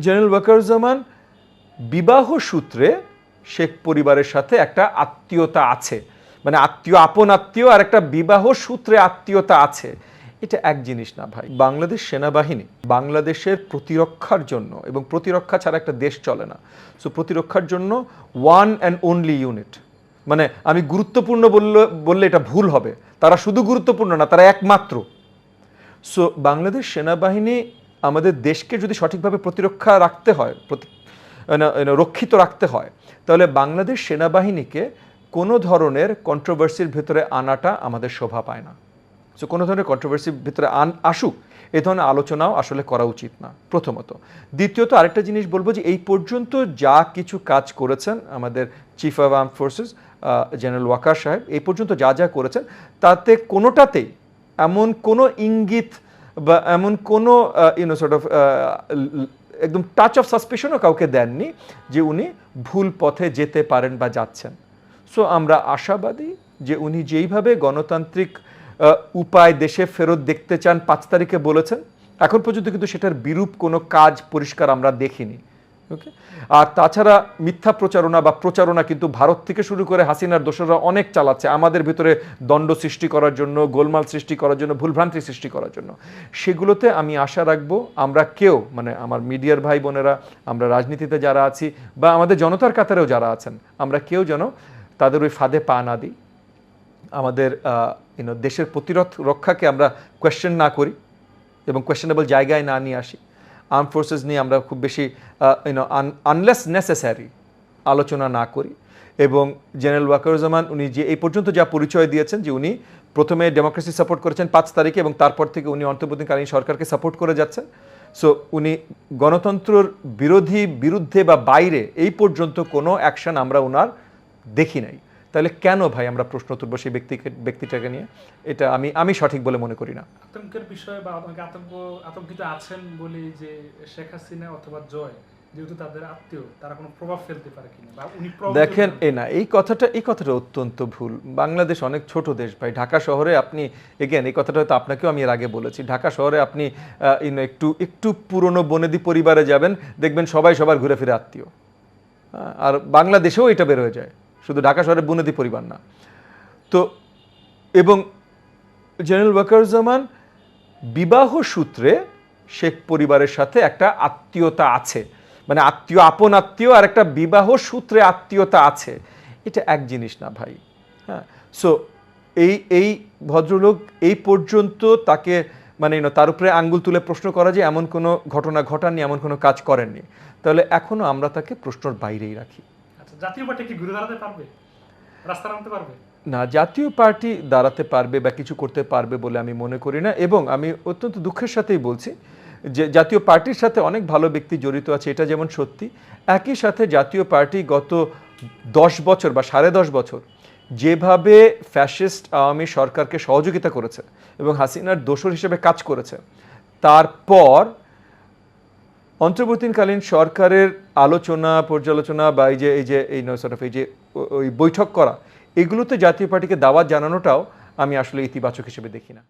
General Wakeruzzaman, বিবাহ সূত্রে শেখ পরিবারের সাথে একটা আত্মীয়তা আছে। মানে আত্মীয়, আপন আত্মীয় আর একটা বিবাহ সূত্রে আত্মীয়তা আছে। এটা এক জিনিস না ভাই। বাংলাদেশ সেনাবাহিনী বাংলাদেশের প্রতিরক্ষার জন্য এবং প্রতিরক্ষা ছাড়া একটা দেশ চলে না। সো প্রতিরক্ষার জন্য ওয়ান অ্যান্ড অনলি ইউনিট মানে আমি গুরুত্বপূর্ণ বললে বললে এটা ভুল হবে। তারা শুধু গুরুত্বপূর্ণ না, তারা একমাত্র। সো বাংলাদেশ সেনাবাহিনী আমাদের দেশকে যদি সঠিকভাবে প্রতিরক্ষা রাখতে হয় রক্ষিত রাখতে হয়, তাহলে বাংলাদেশ সেনাবাহিনীকে কোনো ধরনের কন্ট্রোভার্সির ভেতরে আনাটা আমাদের শোভা পায় না। সো কোনো ধরনের কন্ট্রোভার্সির ভিতরে আন, আসুক, এ ধরনের আলোচনাও আসলে করা উচিত না, প্রথমত। দ্বিতীয়ত, আরেকটা জিনিস বলব যে, এই পর্যন্ত যা কিছু কাজ করেছেন আমাদের chief of arm forces general Waker সাহেব, এই পর্যন্ত যা যা করেছেন, তাতে কোনোটাতেই এমন কোনো ইঙ্গিত বা এমন কোনো ইউনো সর্ট অফ একদম টাচ অফ সাসপেশনও কাউকে দেননি যে উনি ভুল পথে যেতে পারেন বা যাচ্ছেন। সো আমরা আশাবাদী যে উনি যেইভাবে গণতান্ত্রিক উপায় দেশে ফেরত দেখতে চান, পাঁচ তারিখে বলেছেন, এখন পর্যন্ত কিন্তু সেটার বিরূপ কোনো কাজ, পরিষ্কার আমরা দেখিনি। ওকে আর তাছাড়া মিথ্যা প্রচারণা বা প্রচারণা কিন্তু ভারত থেকে শুরু করে হাসিনার দোষরা অনেক চালাচ্ছে। আমাদের ভিতরে দণ্ড সৃষ্টি করার জন্য, গোলমাল সৃষ্টি করার জন্য, ভুলভ্রান্তি সৃষ্টি করার জন্য। সেগুলোতে আমি আশা রাখব আমরা কেউ মানে আমার মিডিয়ার ভাই বোনেরা, আমরা রাজনীতিতে যারা আছি বা আমাদের জনতার কাতারেও যারা আছেন, আমরা কেউ যেন তাদের ওই ফাঁদে পা না দিই। আমাদের দেশের প্রতিরোধ রক্ষাকে আমরা কোয়েশ্চেন না করি এবং কোয়েশ্চেনেবল জায়গায় না নিয়ে আসি। আর্ম ফোর্সেস নিয়ে আমরা খুব বেশি ইউনো আনলেস নেসেসারি আলোচনা না করি। এবং জেনারেল ওয়াকারুজ্জামান উনি যে এই পর্যন্ত যা পরিচয় দিয়েছেন যে উনি প্রথমে ডেমোক্রেসি সাপোর্ট করেছেন পাঁচ তারিখে এবং তারপর থেকে উনি অন্তর্বর্তীকালীন সরকারকে সাপোর্ট করে যাচ্ছেন। সো উনি গণতন্ত্রর বিরোধী বিরুদ্ধে বা বাইরে এই পর্যন্ত কোনো অ্যাকশন আমরা ওনার দেখি নাই। তাহলে কেন ভাই আমরা প্রশ্ন তুলবো সেই ব্যক্তিকে ব্যক্তিটাকে নিয়ে? এটা আমি আমি সঠিক বলে মনে করি না। আতঙ্কের বিষয়ে বা আতঙ্ক আতঙ্কিত আছেন বলে যে শেখ হাসিনা অথবা জয় যেহেতু তাদের আত্মীয় তারা কোনো প্রভাব ফেলতে পারে কিনা বা উনি দেখেন এই না এই কথাটা এই কথাটা অত্যন্ত ভুল। বাংলাদেশ অনেক ছোট দেশ ভাই। ঢাকা শহরে আপনি এগেন এই কথাটা হয়তো আপনাকেও আমি এর আগে বলেছি। ঢাকা শহরে আপনি একটু একটু পুরনো বনেদি পরিবারে যাবেন দেখবেন সবাই সবার ঘুরে ফিরে আত্মীয়। আর বাংলাদেশেও এটা বের হয়ে যায়। শুধু ঢাকা শহরে বনেদি পরিবার না। তো এবং জেনারেল ওয়াকারুজ্জামান বিবাহ সূত্রে শেখ পরিবারের সাথে একটা আত্মীয়তা আছে। মানে আত্মীয়, আপন আত্মীয় আর একটা বিবাহ সূত্রে আত্মীয়তা আছে। এটা এক জিনিস না ভাই। হ্যাঁ সো এই এই ভদ্রলোক এই পর্যন্ত তাকে মানে তার উপরে আঙ্গুল তুলে প্রশ্ন করা যে এমন কোনো ঘটনা ঘটাননি, এমন কোনো কাজ করেননি। তাহলে এখনও আমরা তাকে প্রশ্নর বাইরেই রাখি। জাতীয় পার্টি কি ঘুরে দাঁড়াতে পারবে? রাস্তা নামতে পারবে? না, জাতীয় পার্টি দাঁড়াতে পারবে বা কিছু করতে পারবে বলে আমি মনে করি না এবং আমি অত্যন্ত দুঃখের সাথেই বলছি যে জাতীয় পার্টির সাথে অনেক ভালো ব্যক্তি জড়িত আছে, এটা যেমন সত্যি। একই সাথে জাতীয় পার্টি গত দশ বছর বা সাড়ে দশ বছর যেভাবে ফ্যাসিস্ট আওয়ামী সরকারকে সহযোগিতা করেছে এবং হাসিনার দোসর হিসেবে কাজ করেছে, তারপর অন্তর্বর্তীকালীন সরকারের আলোচনা, পর্যালোচনা বা এই যে এই যে, এই নয় সরফ এই যে, ওই বৈঠক করা, এগুলোতে জাতীয় পার্টিকে দাওয়াত জানানোটাও আমি আসলে ইতিবাচক হিসেবে দেখি না।